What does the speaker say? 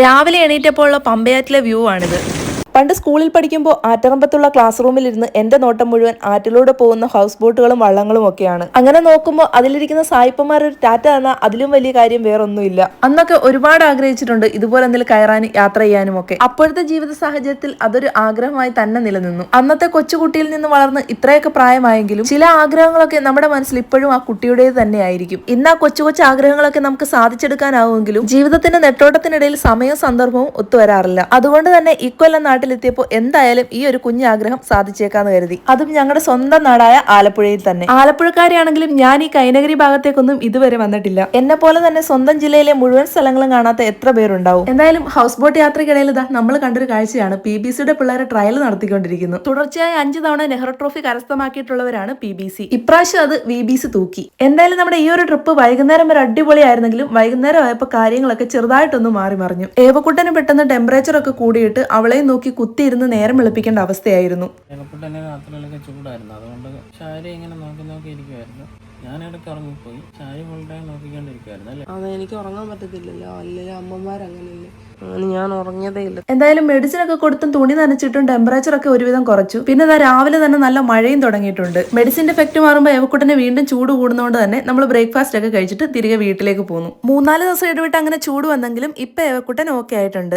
രാവിലെ എണീറ്റപ്പോൾ ഉള്ള പമ്പയാറ്റിലെ വ്യൂ ആണിത്. പണ്ട് സ്കൂളിൽ പഠിക്കുമ്പോൾ ആറ്ററമ്പത്തുള്ള ക്ലാസ് റൂമിലിരുന്ന് എന്റെ നോട്ടം മുഴുവൻ ആറ്റിലൂടെ പോകുന്ന ഹൗസ് ബോട്ടുകളും വള്ളങ്ങളും ഒക്കെയാണ്. അങ്ങനെ നോക്കുമ്പോൾ അതിലിരിക്കുന്ന സായിപ്പന്മാർ ഒരു ടാറ്റ എന്നാൽ അതിലും വലിയ കാര്യം വേറൊന്നുമില്ല. അന്നൊക്കെ ഒരുപാട് ആഗ്രഹിച്ചിട്ടുണ്ട് ഇതുപോലെ എന്തെങ്കിലും കയറാനും യാത്ര ചെയ്യാനും ഒക്കെ. അപ്പോഴത്തെ ജീവിത സാഹചര്യത്തിൽ അതൊരു ആഗ്രഹമായി തന്നെ നിലനിന്നു. അന്നത്തെ കൊച്ചുകുട്ടിയിൽ നിന്ന് വളർന്ന് ഇത്രയൊക്കെ പ്രായമായെങ്കിലും ചില ആഗ്രഹങ്ങളൊക്കെ നമ്മുടെ മനസ്സിൽ ഇപ്പോഴും ആ കുട്ടിയുടേത് തന്നെയായിരിക്കും. ഇന്ന് ആ കൊച്ചു കൊച്ചു ആഗ്രഹങ്ങളൊക്കെ നമുക്ക് സാധിച്ചെടുക്കാനാവുമെങ്കിലും ജീവിതത്തിന്റെ നെട്ടോട്ടത്തിനിടയിൽ സമയവും സന്ദർഭവും ഒത്തുവരാറില്ല. അതുകൊണ്ട് തന്നെ ഇക്കൊല്ലം നാട്ടിലെത്തിയപ്പോൾ എന്തായാലും ഈ ഒരു കുഞ്ഞാഗ്രഹം സാധിച്ചേക്കാന്ന് കരുതി. അതും ഞങ്ങളുടെ സ്വന്തം നാടായ ആലപ്പുഴയിൽ തന്നെ. ആലപ്പുഴക്കാരെയാണെങ്കിലും ഞാൻ ഈ കൈനഗരി ഭാഗത്തേക്കൊന്നും ഇതുവരെ വന്നിട്ടില്ല. എന്നെ പോലെ തന്നെ സ്വന്തം ജില്ലയിലെ മുഴുവൻ സ്ഥലങ്ങളും കാണാത്ത എത്ര പേരുണ്ടാവും. എന്തായാലും ഹൗസ് ബോട്ട് യാത്രയ്ക്കിടയിൽ ഇതാ നമ്മൾ കണ്ടൊരു കാഴ്ചയാണ്. പി ബി സിയുടെ പിള്ളേരെ ട്രയൽ നടത്തിക്കൊണ്ടിരിക്കുന്നു. തുടർച്ചയായി അഞ്ചു തവണ നെഹ്റു ട്രോഫി കരസ്ഥമാക്കിയിട്ടുള്ളവരാണ് പി ബി സി. ഇപ്രാവശ്യം അത് വി ബി സി തൂക്കി. എന്തായാലും നമ്മുടെ ഈ ഒരു ട്രിപ്പ് വൈകുന്നേരം വരെ അടിപൊളിയായിരുന്നെങ്കിലും വൈകുന്നേരം ആയപ്പോൾ കാര്യങ്ങളൊക്കെ ചെറുതായിട്ടൊന്ന് മാറി മറിഞ്ഞു. ഏവക്കുട്ടന് പെട്ടെന്ന് ടെമ്പറേച്ചർ ഒക്കെ കൂടിയിട്ട് അവളെയും നോക്കി കുത്തിയിരുന്ന് നേരം വെളുപ്പിക്കേണ്ട അവസ്ഥയായിരുന്നു. ചിലപ്പോൾ തന്നെ രാത്രിയിലൊക്കെ ചൂടായിരുന്നു. അതുകൊണ്ട് ഇങ്ങനെ നോക്കി നോക്കി ഇരിക്കുമായിരുന്നു ഞാൻ ഇടയ്ക്ക് ഉറങ്ങിപ്പോയി. ഷാരി ഫുൾ ടൈം നോക്കിക്കൊണ്ടിരിക്കുമായിരുന്നു അല്ലേ? അത് എനിക്ക് ഉറങ്ങാൻ പറ്റത്തില്ലല്ലോ. അല്ലെങ്കിൽ അമ്മമാരങ്ങനെയല്ലേ അങ്ങനെ ഞാൻ ഉറങ്ങിയതേ ഇല്ല. എന്തായാലും മെഡിസിൻ ഒക്കെ കൊടുത്തും തുണി നനച്ചിട്ടും ടെമ്പറേച്ചർ ഒക്കെ ഒരുവിധം കുറച്ചു. പിന്നെ ഇതാ രാവിലെ തന്നെ നല്ല മഴയും തുടങ്ങിയിട്ടുണ്ട്. മെഡിസിന്റെ എഫക്ട് മാറുമ്പോൾ എവക്കുട്ടനെ വീണ്ടും ചൂട് കൂടുന്നതുകൊണ്ട് തന്നെ നമ്മൾ ബ്രേക്ക്ഫാസ്റ്റ് ഒക്കെ കഴിച്ചിട്ട് തിരികെ വീട്ടിലേക്ക് പോന്നു. മൂന്നാൽ ദിവസം ഇടവിട്ട് അങ്ങനെ ചൂട് വന്നെങ്കിലും ഇപ്പൊ എവക്കുട്ടൻ ഓക്കെ ആയിട്ടുണ്ട്.